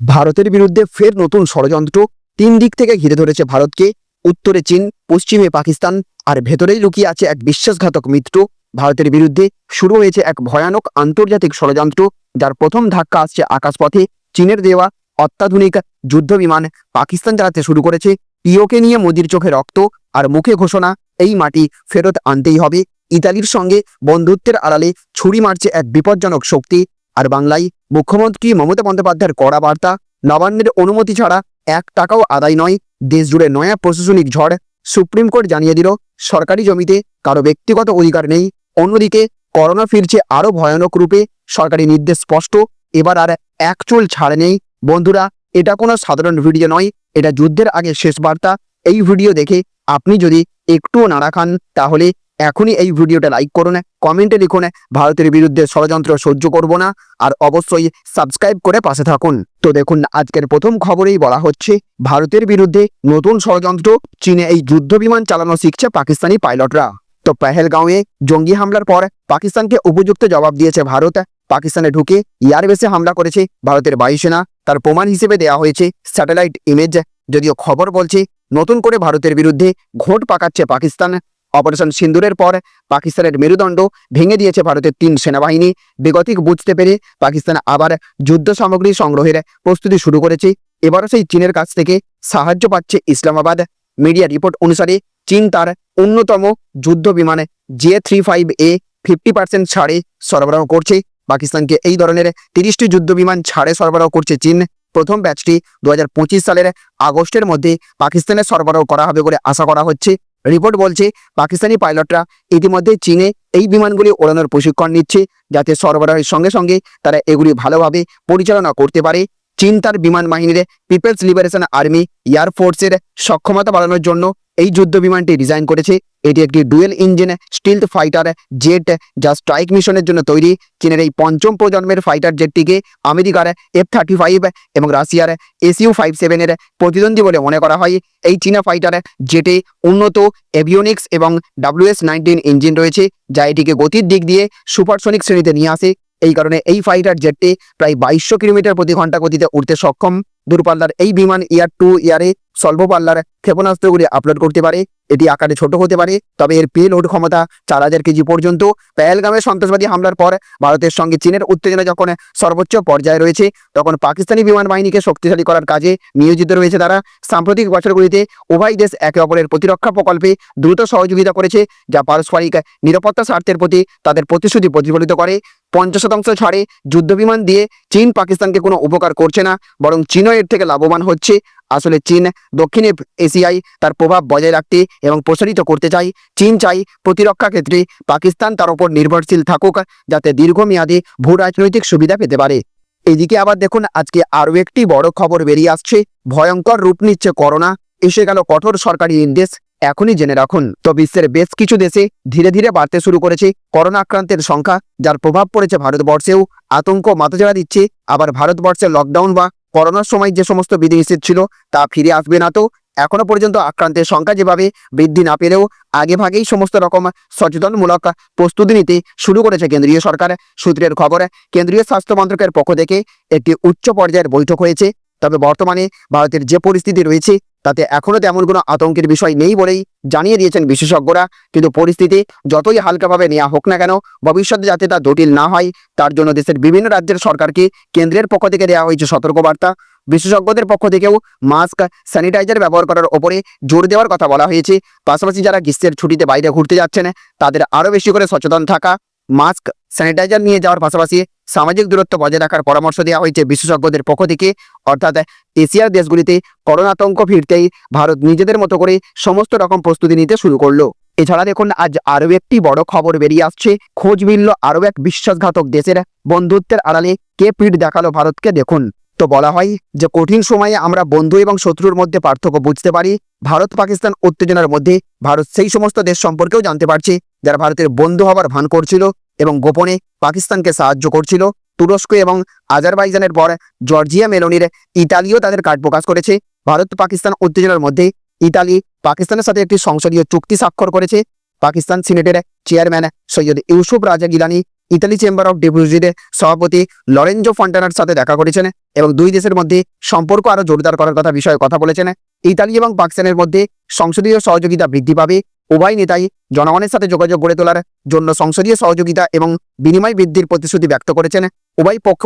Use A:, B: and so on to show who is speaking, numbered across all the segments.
A: ভারতের বিরুদ্ধে ফের নতুন ষড়যন্ত্র তিন দিক থেকে ঘিরে ধরেছে ভারতকে। উত্তরে চীন, পশ্চিমে পাকিস্তান আর ভেতরেই লুকিয়ে আছে এক বিশ্বাসঘাতক মিত্র। ভারতের বিরুদ্ধে শুরু হয়েছে এক ভয়ানক আন্তর্জাতিক ষড়যন্ত্র, যার প্রথম ধাক্কা আসছে আকাশপথে। চীনের দেওয়া অত্যাধুনিক যুদ্ধ বিমান পাকিস্তান চালাতে শুরু করেছে। পিওকে নিয়ে মোদির চোখে রক্ত আর মুখে ঘোষণা, এই মাটি ফেরত আনতেই হবে। ইতালির সঙ্গে বন্ধুত্বের আড়ালে ছুরি মারছে এক বিপজ্জনক শক্তি। আর বাংলায় মুখ্যমন্ত্রী মমতা বন্দ্যোপাধ্যায়ের কড়া বার্তা, নবান্নের অনুমতি ছাড়া এক টাকাও আদায় নয়। দেশ জুড়ে নয়া প্রশাসনিক ঝড় সুপ্রিম কোর্ট জানিয়ে দিল, সরকারি জমিতে কারও ব্যক্তিগত অধিকার নেই। অন্যদিকে, করোনা ফিরছে আরও ভয়ানক রূপে। সরকারি নির্দেশ স্পষ্ট, এবার আর এক চুল ছাড় নেই। বন্ধুরা, এটা কোনো সাধারণ ভিডিও নয়, এটা যুদ্ধের আগে শেষ বার্তা। এই ভিডিও দেখে আপনি যদি একটুও নাড়া খান, তাহলে এখনই এই ভিডিওটা লাইক করুন কমেন্টে লিখুন ভারতের বিরুদ্ধে ষড়যন্ত্র সহ্য করব না, আর অবশ্যই সাবস্ক্রাইব করে পাশে থাকুন। তো দেখুন, আজকের প্রথম খবরেই বলা হচ্ছে, ভারতের বিরুদ্ধে নতুন ষড়যন্ত্র, চীনে এই যুদ্ধ বিমান চালানো শিখছে পাকিস্তানি পাইলটরা। তো পেহেলগাঁওয়ে জঙ্গি হামলার পর পাকিস্তানকে উপযুক্ত জবাব দিয়েছে ভারত। পাকিস্তানে ঢুকে এয়ারবেসে হামলা করেছে ভারতের বায়ুসেনা তার প্রমাণ হিসেবে দেয়া হয়েছে স্যাটেলাইট ইমেজ যদিও খবর বলছে, নতুন করে ভারতের বিরুদ্ধে ঘোট পাকাচ্ছে পাকিস্তান। অপারেশন সিন্দুরের পর পাকিস্তানের মেরুদণ্ড ভেঙে দিয়েছে ভারতের তিন সেনাবাহিনী। বেগতিক বুঝতে পেরে পাকিস্তান আবার যুদ্ধ সামগ্রী সংগ্রহের প্রস্তুতি শুরু করেছে। এবারও সেই চীনের কাছ থেকে সাহায্য পাচ্ছে ইসলামাবাদ। মিডিয়া রিপোর্ট অনুসারে চীন তার অন্যতম যুদ্ধ বিমান J three five A fifty percent ছাড়ে সরবরাহ করছে। পাকিস্তানকে এই ধরনের তিরিশটি যুদ্ধ বিমান ছাড়ে সরবরাহ করছে চীন। প্রথম ব্যাচটি দু হাজার পঁচিশ সালের আগস্টের মধ্যে পাকিস্তানে সরবরাহ করা হবে বলে আশা করা হচ্ছে। রিপোর্ট বলছে পাকিস্তানি পাইলটরা ইতিমধ্যে চীনে এই বিমানগুলি ওড়ানোর প্রশিক্ষণ নিচ্ছে যাতে সরবরাহের সঙ্গে সঙ্গে তারা এগুলি ভালোভাবে পরিচালনা করতে পারে। চীন তার বিমান বাহিনীর পিপলস লিবারেশন আর্মি এয়ারফোর্সের সক্ষমতা বাড়ানোর জন্য এই যুদ্ধ বিমানটি ডিজাইন করেছে। এটি একটি dual engine stealth fighter jet যা স্ট্রাইক মিশনের জন্য তৈরি। চীনের এই পঞ্চম প্রজন্মের ফাইটার জেটটিকে আমেরিকার এফ থার্টি ফাইভ এবং রাশিয়ার এসইউ ফাইভ সেভেনের প্রতিদ্বন্দ্বী বলে মনে করা হয়। এই চীনা ফাইটার জেটে উন্নত এভিওনিক্স এবং ডাব্লিউএস নাইনটিন ইঞ্জিন রয়েছে, যা এটিকে গতির দিক দিয়ে সুপারসনিক শ্রেণীতে নিয়ে আসে। এই কারণে এই ফাইটার জেটটি প্রায় বাইশশো কিলোমিটার প্রতি ঘণ্টা গতিতে উঠতে সক্ষম। দূরপাল্লার এই বিমান ইয়ার টু ইয়ারে স্বল্প পাল্লার ক্ষেপণাস্ত্রগুলি আপলোড করতে পারে। এটি আকারে ছোট হতে পারে, তবে এর পে লোড ক্ষমতা চার হাজার কেজি পর্যন্ত। পেহেলগামে সন্ত্রাসবাদী হামলার পর ভারতের সঙ্গে চীনের উত্তেজনা যখন সর্বোচ্চ পর্যায়ে রয়েছে, তখন পাকিস্তানি বিমান বাহিনীকে শক্তিশালী করার কাজে নিয়োজিত রয়েছে তারা। সাম্প্রতিক বছরগুলিতে উভয় দেশ একে অপরের প্রতিরক্ষা প্রকল্পে দ্রুত সহযোগিতা করেছে, যা পারস্পরিক নিরাপত্তা স্বার্থের প্রতি তাদের প্রতিশ্রুতি প্রতিফলিত করে। পঞ্চাশ শতাংশ ছাড়ে যুদ্ধবিমান দিয়ে চীন পাকিস্তানকে কোনো উপকার করছে না, বরং চীনও এর থেকে লাভবান হচ্ছে। আসলে চীন দক্ষিণ এশিয়ায় তার প্রভাব বজায় রাখতে এবং প্রসারিত করতে চায়। চীন চাই প্রতিরক্ষা ক্ষেত্রে পাকিস্তান তার উপর নির্ভরশীল থাকুক, যাতে দীর্ঘমেয়াদী ভূ রাজনৈতিক সুবিধা পেতে পারে। এদিকে আবার দেখুন, আজকে আরও একটি বড় খবর বেরিয়ে আসছে। ভয়ঙ্কর রূপ নিচ্ছে করোনা। এসে গেল কঠোর সরকারি নির্দেশ। এখনই জেনে রাখুন, তো বিশ্বের বেশ কিছু দেশে ধীরে ধীরে বাড়তে শুরু করেছে করোনা আক্রান্তের সংখ্যা, যার প্রভাব পড়েছে ভারতবর্ষেও। আতঙ্ক মাথাচাড়া দিচ্ছে, আবার ভারতবর্ষে লকডাউন বা করোনার সময় যে সমস্ত বিধিনিষেধ ছিল, তা ফিরে আসবে না তো। এখনও পর্যন্ত আক্রান্তের সংখ্যা যেভাবে বৃদ্ধি না পেলেও আগে ভাগেই সমস্ত রকম সচেতনমূলক প্রস্তুতি নিতে শুরু করেছে কেন্দ্রীয় সরকার। সূত্রের খবর, কেন্দ্রীয় স্বাস্থ্য মন্ত্রকের পক্ষ থেকে একটি উচ্চ পর্যায়ের বৈঠক হয়েছে। তবে বর্তমানে ভারতের যে পরিস্থিতি রয়েছে, তাতে এখনও তেমন কোনো আতঙ্কের বিষয় নেই বলেই জানিয়ে দিয়েছেন বিশেষজ্ঞরা। কিন্তু পরিস্থিতি যতই হালকাভাবে নেওয়া হোক না কেন, ভবিষ্যতে যাতে তা জটিল না হয়, তার জন্য দেশের বিভিন্ন রাজ্যের সরকারকে কেন্দ্রের পক্ষ থেকে দেওয়া হয়েছে সতর্কবার্তা। বিশেষজ্ঞদের পক্ষ থেকেও মাস্ক, স্যানিটাইজার ব্যবহার করার ওপরে জোর দেওয়ার কথা বলা হয়েছে। পাশাপাশি যারা গ্রীষ্মের ছুটিতে বাইরে ঘুরতে যাচ্ছেন, তাদের আরও বেশি করে সচেতন থাকা, মাস্ক, স্যানিটাইজার নিয়ে যাওয়ার পাশাপাশি সামাজিক দূরত্ব বজায় রাখার পরামর্শ দেওয়া হয়েছে বিশেষজ্ঞদের পক্ষ থেকে। অর্থাৎ এশিয়ার দেশগুলিতে করোনা আতঙ্ক ফিরতেই ভারত নিজেদের মতো করে সমস্ত রকম প্রস্তুতি নিতে শুরু করল। এছাড়া দেখুন, আজ আরও একটি বড় খবর বেরিয়ে আসছে। খোঁজ মিলল আরও এক বিশ্বাসঘাতক দেশের বন্ধুত্বের আড়ালে। কে পিঠ দেখাল ভারতকে দেখুন। তো বলা হয় যে কঠিন সময়ে আমরা বন্ধু এবং শত্রুর মধ্যে পার্থক্য বুঝতে পারি। ভারত, পাকিস্তান উত্তেজনার মধ্যে ভারত সেই সমস্ত দেশ সম্পর্কেও জানতে পারছে, যারা ভারতের বন্ধু হবার ভান করছিল। এবং গোপনে পাকিস্তানকে সাহায্য করছিল। তুরস্ক এবং আজারবাইজানের পর জর্জিয়া মেলোনির ইতালিও তাদের কার্ড প্রকাশ করেছে। ভারত পাকিস্তান উত্তেজনার মধ্যে ইতালি পাকিস্তানের সাথে একটি সংসদীয় চুক্তি স্বাক্ষর করেছে। পাকিস্তান সিনেটের chairman Syed Yousuf Raza Gilani Italy chamber of ডেপুটিদের সভাপতি লরেঞ্জো ফন্টানার সাথে দেখা করেছেন এবং দুই দেশের মধ্যে সম্পর্ক আরও জোরদার করার কথা বিষয়ে কথা বলেছেন। ইতালি এবং পাকিস্তানের মধ্যে সংসদীয় সহযোগিতা বৃদ্ধি পাবে। উভয় নেতাই জনগণের সাথে যোগাযোগ গড়ে তোলার জন্য সংসদীয় সহযোগিতা এবং বিনিময় বৃদ্ধির প্রতিশ্রুতি ব্যক্ত করেছেন। উভয় পক্ষ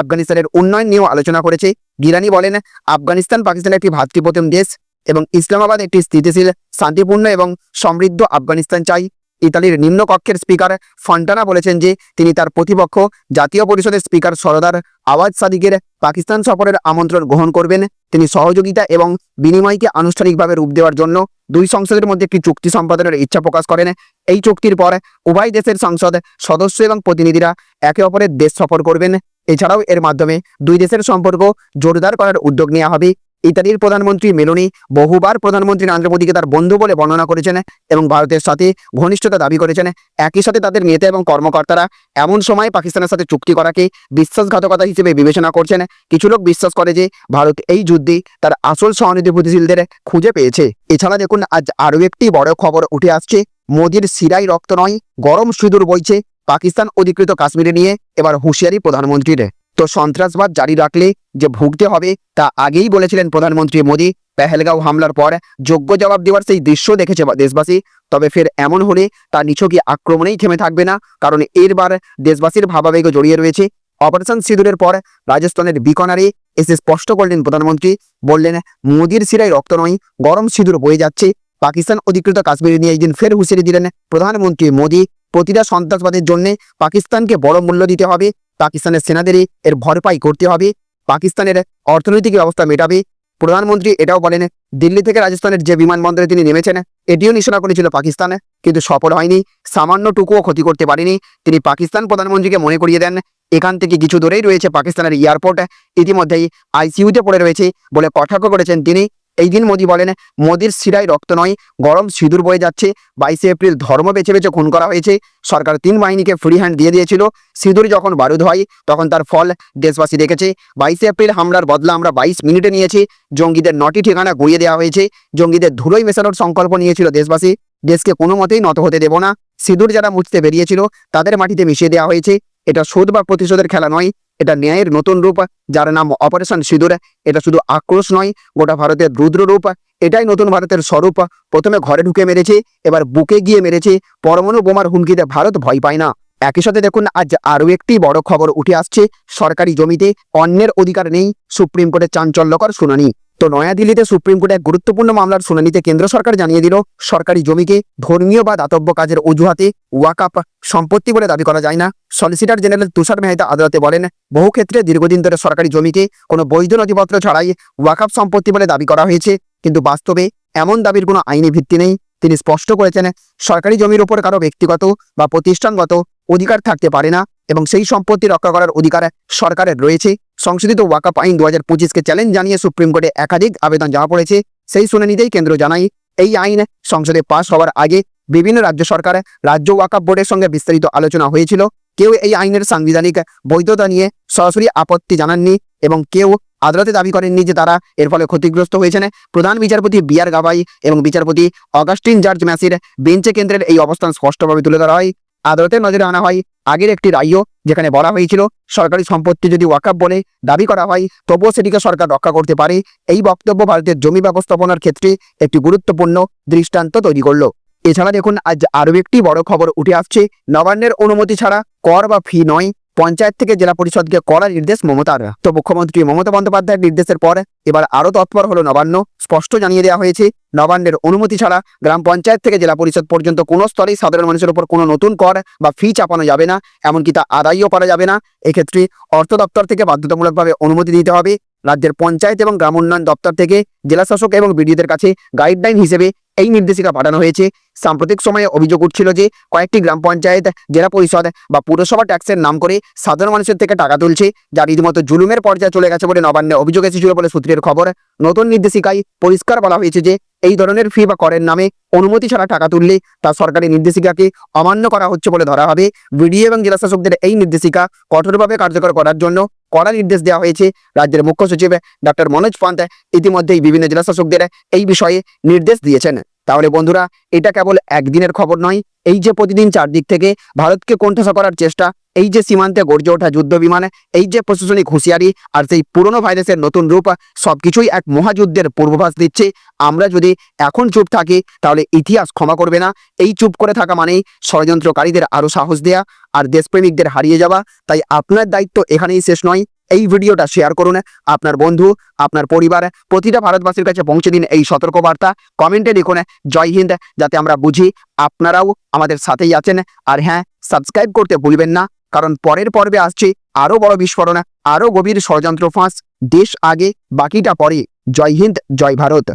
A: আফগানিস্তানের উন্নয়ন নিয়েও আলোচনা করেছে। গিরানি বলেন, আফগানিস্তান পাকিস্তানের একটি ভাতৃপ্রতিম দেশ এবং ইসলামাবাদ একটি স্থিতিশীল, শান্তিপূর্ণ এবং সমৃদ্ধ আফগানিস্তান চাই। ইতালির নিম্নকক্ষের স্পিকার ফন্টানা বলেছেন যে, তিনি তার প্রতিপক্ষ জাতীয় পরিষদের স্পিকার সরদার আওয়াজ সাদিকের পাকিস্তান সফরের আমন্ত্রণ গ্রহণ করবেন। তিনি সহযোগিতা এবং বিনিময়কে আনুষ্ঠানিকভাবে রূপ দেওয়ার জন্য দুই সংসদের মধ্যে একটি চুক্তি সম্পাদনের ইচ্ছা প্রকাশ করেন। এই চুক্তির পর উভয় দেশের সংসদ সদস্য এবং প্রতিনিধিরা একে অপরের দেশ সফর করবেন। এছাড়াও এর মাধ্যমে দুই দেশের সম্পর্ক জোরদার করার উদ্যোগ নেওয়া হবে। ইতালির প্রধানমন্ত্রী মেলোনি বহুবার প্রধানমন্ত্রী নরেন্দ্র মোদীকে তার বন্ধু বলে বর্ণনা করেছেন এবং ভারতের সাথে ঘনিষ্ঠতা দাবি করেছেন। একই সাথে তাদের নেতা এবং কর্মকর্তারা এমন সময় পাকিস্তানের সাথে চুক্তি করাকে বিশ্বাসঘাতকতা হিসেবে বিবেচনা করছেন। কিছু লোক বিশ্বাস করে যে ভারত এই যুদ্ধে তার আসল সহানুভূতিশীলদের খুঁজে পেয়েছে। এছাড়া দেখুন, আজ আরও একটি বড় খবর উঠে আসছে। মোদির সিরাই রক্ত নয়, গরম সিঁদুর বইছে পাকিস্তান অধিকৃত কাশ্মীরে নিয়ে। এবার হুঁশিয়ারি প্রধানমন্ত্রীর। তো সন্ত্রাসবাদ জারি রাখলে যে ভুগতে হবে, তা আগেই বলেছিলেন প্রধানমন্ত্রী মোদী। পেহেলগাঁও হামলার পর যোগ্য জবাব দেওয়ার সেই দৃশ্য দেখেছে দেশবাসী। তবে ফের এমন হলে তা নিছকই আক্রমণেই থেমে থাকবে না, কারণ এরবার দেশবাসীর ভাবাবেগ জড়িয়ে রয়েছে। অপারেশন সিঁদুরের পর রাজস্থানের বিকনারে এসে স্পষ্ট করলেন প্রধানমন্ত্রী, বললেন, মোদির শিরায় রক্ত নয়, গরম সিঁদুর বয়ে যাচ্ছে। পাকিস্তান অধিকৃত কাশ্মীরে নিয়ে একদিন ফের হুঁশিয়ারি দিলেন প্রধানমন্ত্রী মোদী। প্রতিটা সন্ত্রাসবাদের জন্য পাকিস্তানকে বড় মূল্য দিতে হবে। পাকিস্তানের সেনাদেরই এর ভরপাই করতে হবে। পাকিস্তানের অর্থনৈতিক ব্যবস্থা মেটাবে। প্রধানমন্ত্রী এটাও বলেন, দিল্লি থেকে রাজস্থানের যে বিমানবন্দরে তিনি নেমেছেন, এটিও নিশানা করেছিল পাকিস্তান। কিন্তু সফল হয়নি। সামান্যটুকুও ক্ষতি করতে পারেনি। তিনি পাকিস্তান প্রধানমন্ত্রীকে মনে করিয়ে দেন, এখান থেকে কিছু দূরেই রয়েছে পাকিস্তানের এয়ারপোর্ট। ইতিমধ্যেই আইসিইউতে পড়ে রয়েছে বলে কটাক্ষ করেছেন তিনি। এই দিন মোদী বলেন, মোদির শিরায় রক্ত নয়, গরম সিঁদুর বয়ে যাচ্ছে। বাইশে এপ্রিল ধর্ম বেছে বেছে খুন করা হয়েছে। সরকার তিন বাহিনীকে ফ্রি হ্যান্ড দিয়ে দিয়েছিল। সিঁদুর যখন বারুদ হয়, তখন তার ফল দেশবাসী দেখেছে। বাইশে এপ্রিল হামলার বদলা আমরা বাইশ মিনিটে নিয়েছি। জঙ্গিদের নটি ঠিকানা গুঁড়িয়ে দেওয়া হয়েছে। জঙ্গিদের ধুলোই মেশানোর সংকল্প নিয়েছিল দেশবাসী। দেশকে কোনো মতেই নত হতে দেব না। সিঁদুর যারা মুছতে বেরিয়েছিল, তাদের মাটিতে মিশিয়ে দেওয়া হয়েছে। এটা শোধ বা প্রতিশোধের খেলা নয়। এটা ন্যায়ের নতুন রূপ, যার নাম অপারেশন সিঁদুর। এটা শুধু আক্রোশ নয়, গোটা ভারতের রুদ্র রূপ। এটাই নতুন ভারতের স্বরূপ। প্রথমে ঘরে ঢুকে মেরেছে, এবার বুকে গিয়ে মেরেছে। পরমাণু বোমার হুমকিতে ভারত ভয় পায় না। একই সাথে দেখুন, আজ আরও একটি বড় খবর উঠে আসছে। সরকারি জমিতে অন্যের অধিকার নেই, সুপ্রিম কোর্টের চাঞ্চল্যকর শুনানি। তো নয়াদিল্লিতে সুপ্রিম কোর্টে এক গুরুত্বপূর্ণ মামলার শুনানিতে কেন্দ্র সরকার জানিয়ে দিল, সরকারি জমিকে ধর্মীয় বা দাতব্য কাজের অজুহাতে ওয়াকাপ সম্পত্তি বলে দাবি করা যায় না। সলিসিটর জেনারেল তুষার মেহতা আদালতে বলেন, বহু ক্ষেত্রে দীর্ঘদিন ধরে সরকারি জমিকে কোনো বৈধ নথিপত্র ছাড়াই ওয়াকাপ সম্পত্তি বলে দাবি করা হয়েছে, কিন্তু বাস্তবে এমন দাবির কোনো আইনি ভিত্তি নেই। তিনি স্পষ্ট করেছেন, সরকারি জমির উপর কারও ব্যক্তিগত বা প্রতিষ্ঠানগত অধিকার থাকতে পারে না। এবং সেই সম্পত্তি রক্ষা করার অধিকার সরকারের রয়েছে। সংশোধিত ওয়াকাপ আইন দু হাজার পঁচিশকে চ্যালেঞ্জ জানিয়ে সুপ্রিম কোর্টে একাধিক আবেদন জমা পড়েছে সেই শুনানিতেই কেন্দ্র জানায়, এই আইন সংসদে পাশ হওয়ার আগে বিভিন্ন রাজ্য সরকার রাজ্য ওয়াকাপ বোর্ডের সঙ্গে বিস্তারিত আলোচনা হয়েছিল। কেউ এই আইনের সাংবিধানিক বৈধতা নিয়ে সরাসরি আপত্তি জানাননি এবং কেউ আদালতে দাবি করেননি যে তারা এর ফলে ক্ষতিগ্রস্ত হয়েছেন। প্রধান বিচারপতি বি আর গাবাই এবং বিচারপতি অগাস্টিন জর্জ ম্যাসির বেঞ্চে কেন্দ্রের এই অবস্থান স্পষ্টভাবে তুলে ধরা হয়। আদালতের নজরে আনা হয়। আগের একটি রায়ও যেখানে বলা হয়েছিল, সরকারি সম্পত্তি যদি ওয়াকাপ বলে দাবি করা হয়, তবুও সেটিকে সরকার রক্ষা করতে পারে। এই বক্তব্য ভারতের জমি ব্যবস্থাপনার ক্ষেত্রে একটি গুরুত্বপূর্ণ দৃষ্টান্ত তৈরি করল। এছাড়া দেখুন, আজ আরও একটি বড় খবর উঠে আসছে। নবান্নের অনুমতি ছাড়া কর বা ফি নয়। পঞ্চায়েত থেকে জেলা পরিষদকে করার নির্দেশ মমতার তো মুখ্যমন্ত্রী মমতা বন্দ্যোপাধ্যায়ের নির্দেশের পর এবার আরও তৎপর হল নবান্ন। স্পষ্ট জানিয়ে দেওয়া হয়েছে, নবান্নের অনুমতি ছাড়া গ্রাম পঞ্চায়েত থেকে জেলা পরিষদ পর্যন্ত কোনো স্তরেই সাধারণ মানুষের উপর কোনো নতুন কর বা ফি চাপানো যাবে না, এমনকি তা আদায়ও করা যাবে না। এক্ষেত্রে অর্থ দপ্তর থেকে বাধ্যতামূলকভাবে অনুমতি দিতে হবে। রাজ্যের পঞ্চায়েত এবং গ্রাম উন্নয়ন দপ্তর থেকে জেলা শাসক এবং বিডিওদের কাছে গাইডলাইন হিসেবে এই নির্দেশিকা পাঠানো হয়েছে। সাম্প্রতিক সময়ে অভিযোগ উঠছিল যে কয়েকটি গ্রাম পঞ্চায়েত, জেলা পরিষদ বা পুরসভা ট্যাক্সের নাম করে সাধারণ মানুষের থেকে টাকা তুলছে, যা রীতিমতো জুলুমের পর্যায়ে চলে গেছে বলে নবান্নে অভিযোগ এসেছিল বলে সূত্রের খবর। নতুন নির্দেশিকায় পরিষ্কার বলা হয়েছে যে এই ধরনের ফি বা করের নামে অনুমতি ছাড়া টাকা তুললে তা সরকারি নির্দেশিকাকে অমান্য করা হচ্ছে বলে ধরা হবে। বিডিও এবং জেলা শাসকদের এই নির্দেশিকা কঠোরভাবে কার্যকর করার জন্য কড়া নির্দেশ দেওয়া হয়েছে রাজ্যের মুখ্য সচিব ডক্টর মনোজ পান্ত ইতিমধ্যেই বিভিন্ন জেলাশাসকদের এই বিষয়ে নির্দেশ দিয়েছেন। তাহলে বন্ধুরা, এটা কেবল একদিনের খবর নয়, এই যে প্রতিদিন চারদিক থেকে ভারতকে কোণঠাসা করার চেষ্টা এই যে সীমান্তে গর্জে ওঠা যুদ্ধ বিমান এই যে প্রশাসনিক হুঁশিয়ারি আর সেই পুরনো ভাইরাসের নতুন রূপ, সবকিছুই এক মহাযুদ্ধের পূর্বাভাস দিচ্ছে। আমরা যদি এখন চুপ থাকি, তাহলে ইতিহাস ক্ষমা করবে না। এই চুপ করে থাকা মানেই ষড়যন্ত্রকারীদের আরও সাহস দেয়া আর দেশপ্রেমিকদের হারিয়ে যাওয়া। তাই আপনার দায়িত্ব এখানেই শেষ নয়। এই ভিডিওটা শেয়ার করুন। আপনার বন্ধু, আপনার পরিবার, প্রতিটা ভারতবাসীর কাছে পৌঁছে দিন এই সতর্কবার্তা। কমেন্টে লিখুন, জয় হিন্দ যাতে আমরা বুঝি আপনারাও আমাদের সাথেই আছেন। আর হ্যাঁ সাবস্ক্রাইব করতে ভুলবেন না। কারণ পরের পর্বে আসছে আরও বড় বিস্ফোরণা আরও গভীর ষড়যন্ত্র ফাঁস, দেশ আগে, বাকিটা পরে। জয় হিন্দ, জয় ভারত।